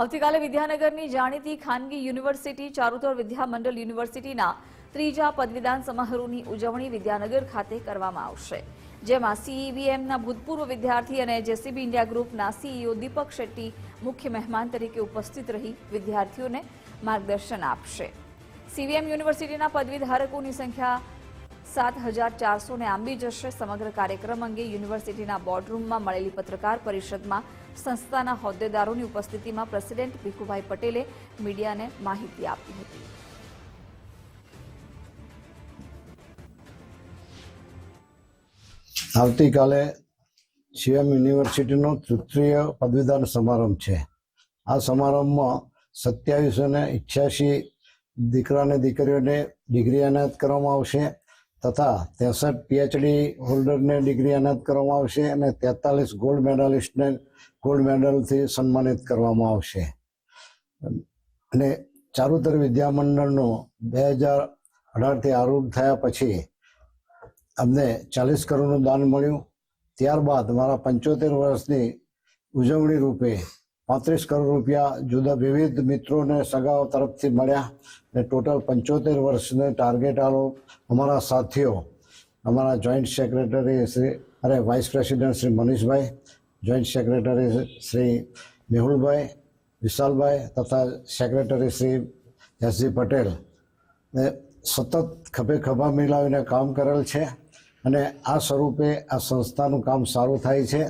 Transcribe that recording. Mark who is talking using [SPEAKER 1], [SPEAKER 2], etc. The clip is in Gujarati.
[SPEAKER 1] આવતીકાલે વિદ્યાનગરની જાણીતી ખાનગી યુનિવર્સિટી ચારુતર વિદ્યામંડળ યુનિવર્સિટીના ત્રીજા પદવીદાન સમારોહની ઉજવણી વિદ્યાનગર ખાતે કરવામાં આવશે, જેમાં સીઈવીએમના ભૂતપૂર્વ વિદ્યાર્થી અને જેસીબી ઇન્ડિયા ગ્રુપના સીઈઓ દીપક શેટ્ટી મુખ્ય મહેમાન તરીકે ઉપસ્થિત રહી વિદ્યાર્થીઓને માર્ગદર્શન આપશે. સીવીએમ યુનિવર્સિટીના પદવીધારકોની સંખ્યા સાત હજાર ચારસો ને આંબી જશે. સમગ્ર કાર્યક્રમ અંગે યુનિવર્સિટીના બોર્ડરૂમમાં મળેલી પત્રકાર પરિષદમાં સંસ્થાના હોદ્દેદારોની ઉપસ્થિતિમાં પ્રેસિડેન્ટ ભીખુભાઈ પટેલે મીડિયાને માહિતી આપી હતી.
[SPEAKER 2] આવતીકાલે સીએમ યુનિવર્સિટીનો તૃતીય પદવીદાન સમારંભ છે. આ સમારંભમાં સત્યાવીસો ને દીકરા અને દીકરીઓને ડિગ્રી એનાયત કરવામાં આવશે. તથા ત્રેસઠ પીએચડી હોલ્ડરને ડિગ્રી એનાયત કરવામાં આવશે અને તેતાલીસ ગોલ્ડ મેડાલિસ્ટને ગોલ્ડ મેડલથી સન્માનિત કરવામાં આવશે. અને ચારુતર વિદ્યામંડળનું બે હજાર અઢારથી આરૂઢ થયા પછી અમને ચાલીસ કરોડનું દાન મળ્યું. ત્યારબાદ મારા પંચોતેર વર્ષની ઉજવણી રૂપે પાંત્રીસ કરોડ રૂપિયા જુદા વિવિધ મિત્રોને સગાઓ તરફથી મળ્યા ને ટોટલ પંચોતેર વર્ષને ટાર્ગેટ આલો અમારા સાથીઓ, અમારા જોઈન્ટ સેક્રેટરી શ્રી અરે vice president Shri Manishbhai, joint secretary Shri Mehulbhai, Vishalbhai તથા સેક્રેટરી શ્રી એસજી પટેલ ને સતત ખભે ખભા મિલાવીને કામ કરેલ છે અને આ સ્વરૂપે આ સંસ્થાનું કામ સારું થાય છે.